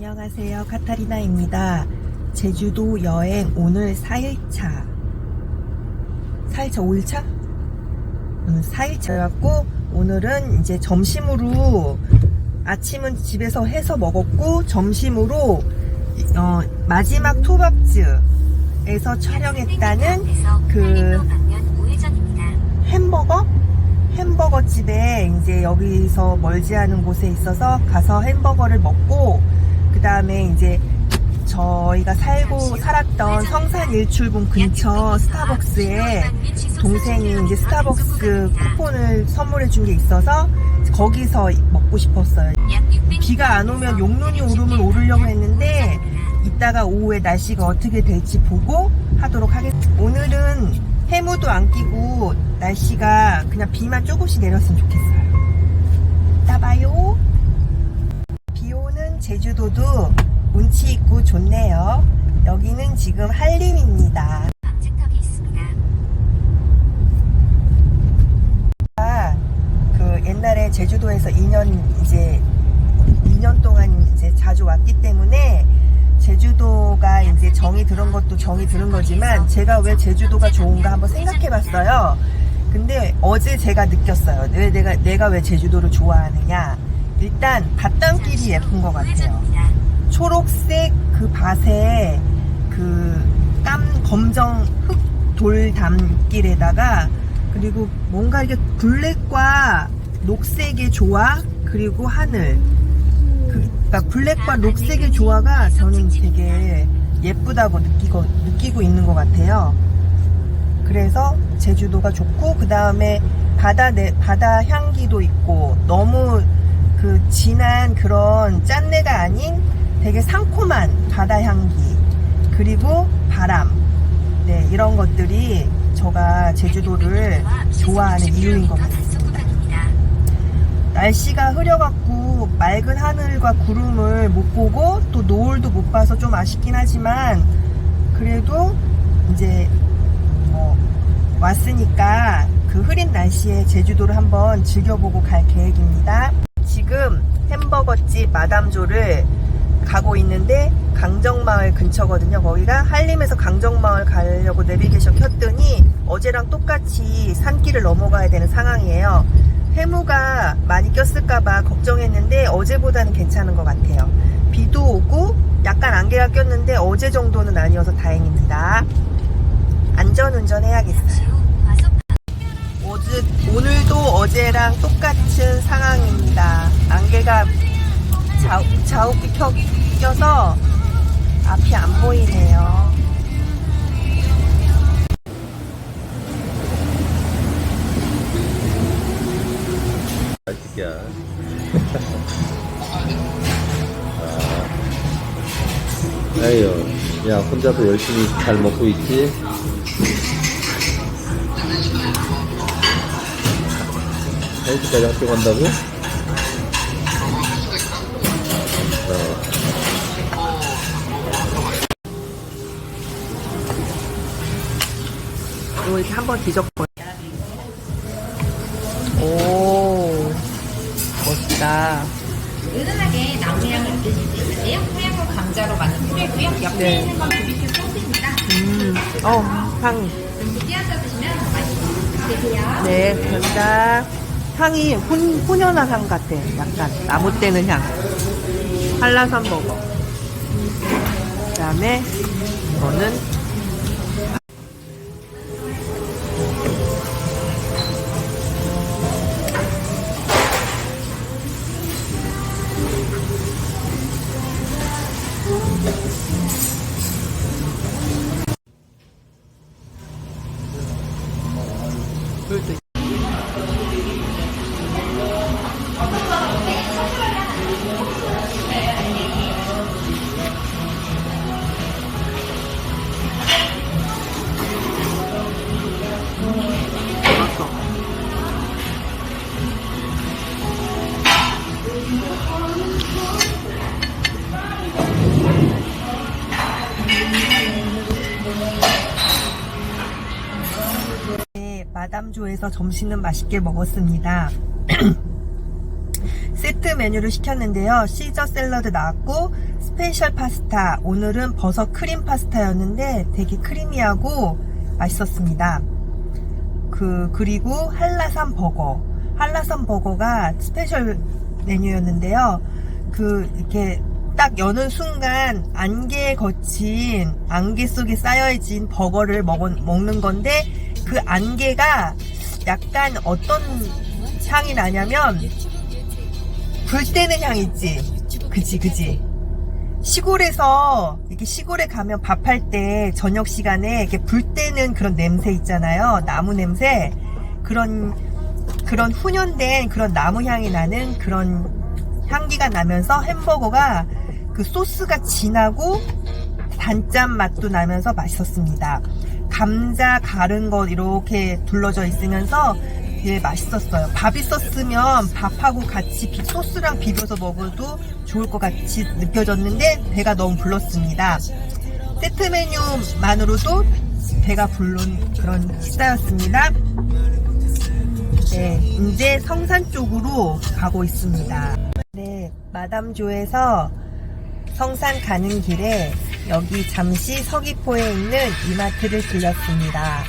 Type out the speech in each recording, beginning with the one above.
안녕하세요. 카타리나입니다. 제주도 여행 오늘 4일차. 4일차, 5일차? 오늘 4일차였고, 오늘은 이제 점심으로, 아침은 집에서 해서 먹었고, 점심으로, 어, 마지막 토밥즈에서 촬영했다는 그 햄버거? 햄버거 집에 이제 여기서 멀지 않은 곳에 있어서 가서 햄버거를 먹고 그 다음에 이제 저희가 살고 살았던 성산 일출봉 근처 스타벅스에 동생이 이제 스타벅스 쿠폰을 선물해 준 게 있어서 거기서 먹고 싶었어요. 비가 안 오면 용눈이 오르면 오르려고 했는데 이따가 오후에 날씨가 어떻게 될지 보고 하도록 하겠습니다. 오늘은 해무도 안 끼고 날씨가 그냥 비만 조금씩 내렸으면 좋겠어요. 이따 봐요. 제주도도 운치 있고 좋네요. 여기는 지금 한림입니다. 아, 그 옛날에 제주도에서 2년 이제 2년 동안 이제 자주 왔기 때문에 제주도가 이제 정이 들은 것도 정이 들은 거지만 제가 왜 제주도가 좋은가 한번 생각해 봤어요. 근데 어제 제가 느꼈어요. 왜 내가 내가 왜 제주도를 좋아하느냐? 일단 밭단길이 예쁜 것 같아요. 초록색 그 밭에 그땀 검정 흙 돌 담길에다가 그리고 뭔가 이게 블랙과 녹색의 조화 그리고 하늘 그, 그러니까 블랙과 녹색의 조화가 저는 되게 예쁘다고 느끼고 느끼고 있는 것 같아요. 그래서 제주도가 좋고 그 다음에 바다 내 바다 향기도 있고 너무 그 진한 그런 짠내가 아닌 되게 상콤한 바다 향기 그리고 바람 네 이런 것들이 제가 제주도를 좋아하는 이유인 것 같습니다. 날씨가 흐려갖고 맑은 하늘과 구름을 못 보고 또 노을도 못 봐서 좀 아쉽긴 하지만 그래도 이제 뭐 왔으니까 그 흐린 날씨에 제주도를 한번 즐겨보고 갈 계획입니다. 지금 햄버거집 마담조를 가고 있는데 강정마을 근처거든요. 거기가 한림에서 강정마을 가려고 내비게이션 켰더니 어제랑 똑같이 산길을 넘어가야 되는 상황이에요. 해무가 많이 꼈을까봐 걱정했는데 어제보다는 괜찮은 것 같아요. 비도 오고 약간 안개가 꼈는데 어제 정도는 아니어서 다행입니다. 안전 운전 해야겠어요. 어제, 어제랑 똑같은 상황입니다. 안개가 좌, 좌우기 펴, 껴서 앞이 안 보이네요. 맛있게. 아. 아유, 야, 혼자서 열심히 잘 먹고 있지? 헬스까지 학교 간다고? 어, 이거 이렇게 한번 뒤적거려. 오, 멋있다. 은은하게 나무 향을 느끼실 수 있는데요. 하얀 거 감자로 만든 꿀이고요. 옆에 네. 있는 건 비비큐 소스입니다. 음, 어, 향. 이렇게 띄어서 드시면 더 맛있게 드세요. 네, 감사합니다. 향이 혼, 혼연한 향 같아. 약간 나무 떼는 향. 한라산 버거. 그 다음에 이거는 마담조에서 점심은 맛있게 먹었습니다. 세트 메뉴를 시켰는데요. 시저 샐러드 나왔고 스페셜 파스타 오늘은 버섯 크림 파스타였는데 되게 크리미하고 맛있었습니다. 그 그리고 한라산 버거 한라산 버거가 스페셜 메뉴였는데요. 그 이렇게 딱 여는 순간 안개에 거친 안개 속에 쌓여진 버거를 먹, 먹는 건데 그 안개가 약간 어떤 향이 나냐면 불 때는 향 있지. 그지 그지 시골에서 이렇게 시골에 가면 밥할 때 저녁 시간에 이렇게 불 때는 그런 냄새 있잖아요. 나무 냄새. 그런 그런 훈연된 그런 나무 향이 나는 그런 향기가 나면서 햄버거가 그 소스가 진하고 단짠 맛도 나면서 맛있었습니다. 감자 갈은 것 이렇게 둘러져 있으면서 예 맛있었어요. 밥 있었으면 밥하고 같이 비- 소스랑 비벼서 먹어도 좋을 것 같이 느껴졌는데 배가 너무 불렀습니다. 세트 메뉴만으로도 배가 부른 그런 식사였습니다. 네, 이제 성산 쪽으로 가고 있습니다. 네, 마담조에서 성산 가는 길에 여기 잠시 서귀포에 있는 이마트를 들렸습니다.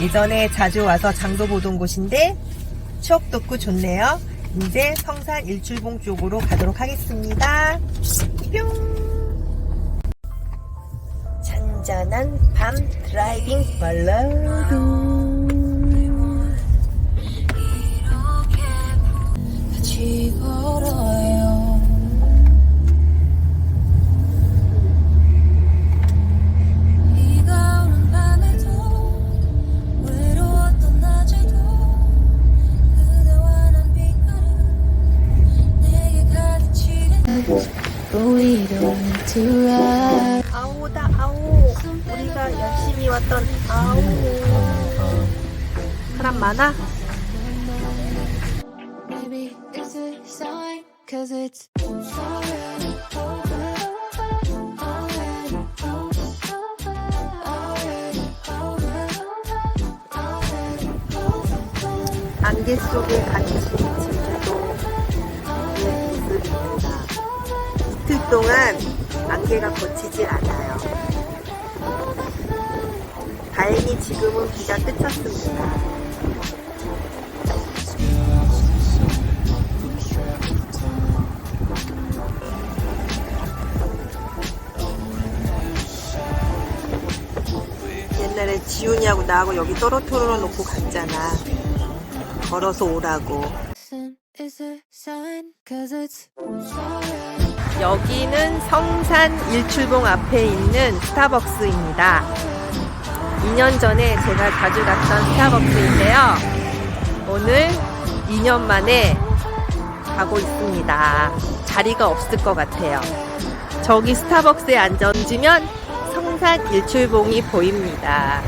예전에 자주 와서 장도 보던 곳인데 추억 돋고 좋네요. 이제 성산 일출봉 쪽으로 가도록 하겠습니다. 뿅! 잔잔한 밤 드라이빙 발라드. Ride 아오다 아오 우리가 열심히 왔던 아오 사람 많아? Cause it's 안개 속에 갇힌 제주 동안 안개가 거치질 않아요 다행히 지금은 비가 그쳤습니다 옛날에 지훈이하고 나하고 여기 떨어뜨려 놓고 갔잖아. 걸어서 오라고. Cause it's 여기는 성산 일출봉 앞에 있는 스타벅스입니다. 2년 전에 제가 자주 갔던 스타벅스인데요. 오늘 2년 만에 가고 있습니다. 자리가 없을 것 같아요. 저기 스타벅스에 앉으면 성산 일출봉이 보입니다.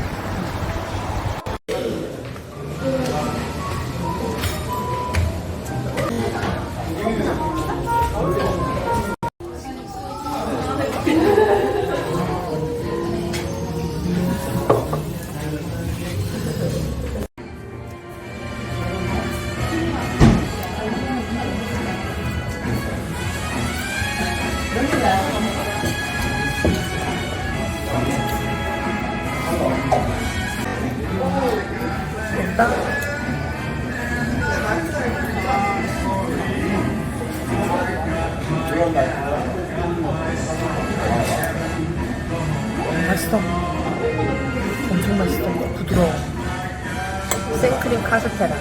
생크림 카스테라.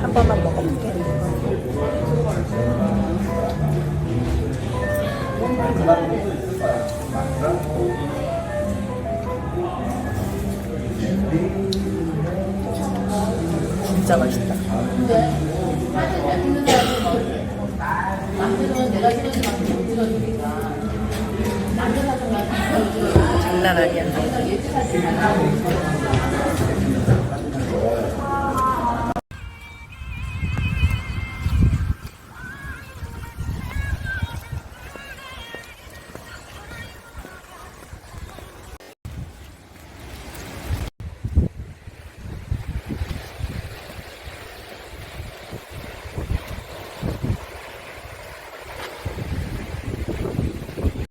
한 번만 먹어볼게. 진짜 맛있다. 남들은 내가 주는 만큼 못 들어주니까 남들 하던 만큼 장난 아니야.